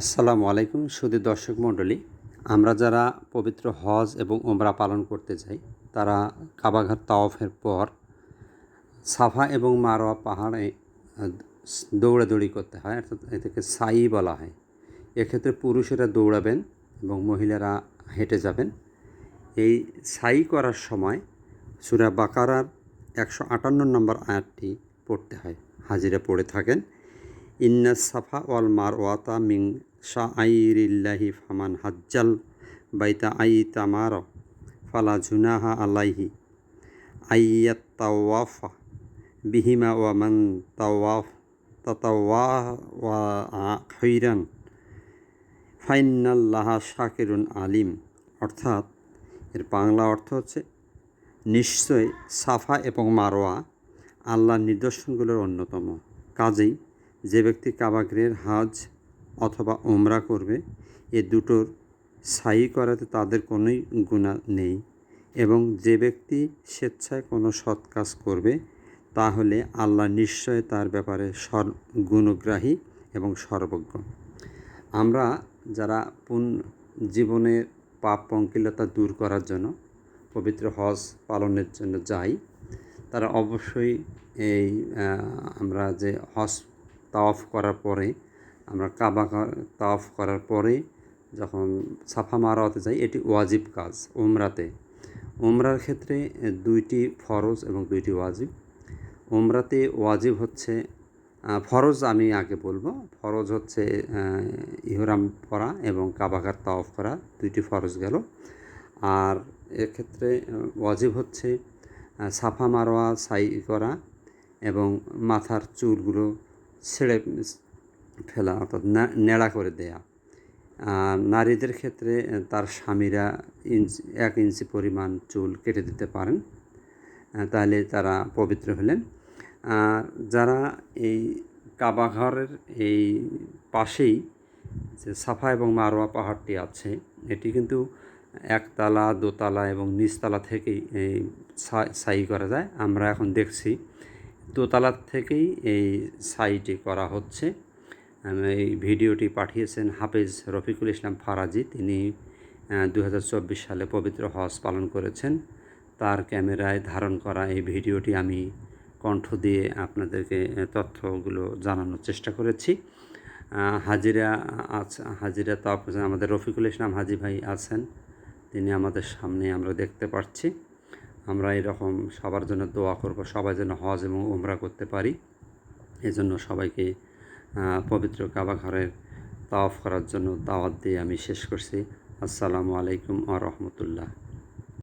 আসসালামু আলাইকুম সুদী দর্শক মণ্ডলী। আমরা যারা পবিত্র হজ এবং ওমরা পালন করতে যাই, তারা কাবাঘাট তাওয়াফের পর সাফা এবং মারোয়া পাহাড়ে দৌড়াদৌড়ি করতে হয়, অর্থাৎ এটাকে সাই বলা হয়। এক্ষেত্রে পুরুষেরা দৌড়াবেন এবং মহিলারা হেঁটে যাবেন। এই সাই করার সময় সুরা বাকারার একশো আটান্ন নম্বর আয়াতটি পড়তে হয়। হাজিরা পড়ে থাকেন। ইন্না সাফা ওয়াল মার ওয়াতা মিং শাহ আইরিল্লাহি ফামান হাজ্জাল বাইতা আই তামার ফালা জুনাহা আলাইহি আইয়াত তাওয়াফা বিহিমা ওয়ামান তাওয়াফ তাতাওয়া ওয়া খৈরান ফাইনাল্লাহা শাকিরুন আলিম। অর্থাৎ এর বাংলা অর্থ হচ্ছে নিশ্চয় সাফা এবং মারোয়া আল্লাহর নিদর্শনগুলোর অন্যতম। কাজেই যে ব্যক্তি কাবাগ্রের হাজ অথবা ওমরা করবে, এ দুটোর সাই করাতে তাদের কোনোই গুণা নেই এবং যে ব্যক্তি স্বেচ্ছায় কোনো সৎ কাজ করবে, তাহলে আল্লাহ নিশ্চয় তার ব্যাপারে সর গুণগ্রাহী এবং সর্বজ্ঞ। আমরা যারা পুন জীবনের পাপ পঙ্কিলতা দূর করার জন্য, পবিত্র হজ পালনের জন্য যাই, তারা অবশ্যই এই আমরা যে হজ তাওয়াফ করার পরে আমরা কাবা তাওয়াফ করার পরে যখন সাফা মারাতে যাই, এটি ওয়াজিব কাজ, উমরাতে। উমরার ক্ষেত্রে দুইটি ফরজ এবং দুইটি ওয়াজিব। উমরাতে ওয়াজিব হচ্ছে ফরজ আমি আগে বলব। ফরজ হচ্ছে ইহরাম পরা এবং কাবাঘাট তাওয়াফ করা, দুইটি ফরজ গেল। আর এক্ষেত্রে ওয়াজিব হচ্ছে সাফা মারোয়া, সাই করা এবং মাথার চুলগুলো ছেড়ে ফেলা অর্থাৎ নেড়া করে দেয়া। নারীদের ক্ষেত্রে তার স্বামীরা ইঞ্চি, এক ইঞ্চি পরিমাণ চুল কেটে দিতে পারেন তাহলে তারা পবিত্র হলেন। আর যারা এই কাবাঘরের এই পাশেই যে সাফা এবং মারোয়া পাহাড়টি আছে, এটি কিন্তু একতলা, দোতলা এবং নিচতলা থেকেই এই সাই করা যায়। আমরা এখন দেখছি দোতলা থেকেই এই সাইটি করা হচ্ছে। এই ভিডিওটি পাঠিয়েছেন হাফেজ রফিকুল ইসলাম ফারাজি। তিনি দু হাজার চব্বিশ সালে পবিত্র হজ পালন করেছেন। তার ক্যামেরায় ধারণ করা এই ভিডিওটি আমি কণ্ঠ দিয়ে আপনাদেরকে তথ্যগুলো জানানোর চেষ্টা করেছি। হাজিরা আছে, হাজিরা তো আমাদের রফিকুল ইসলাম হাজি ভাই আছেন। তিনি আমাদের সামনে আমরা দেখতে পাচ্ছি আমরা এরকম সবার জন্য দোয়া করব, সবাই যেন হজ এবং উমরা করতে পারি। এজন্য সবাইকে পবিত্র কাবা ঘরের তাওয়াফ করার জন্য দাওয়াত দিয়ে আমি শেষ করছি। আসসালামু আলাইকুম আ রহমতুল্লাহ।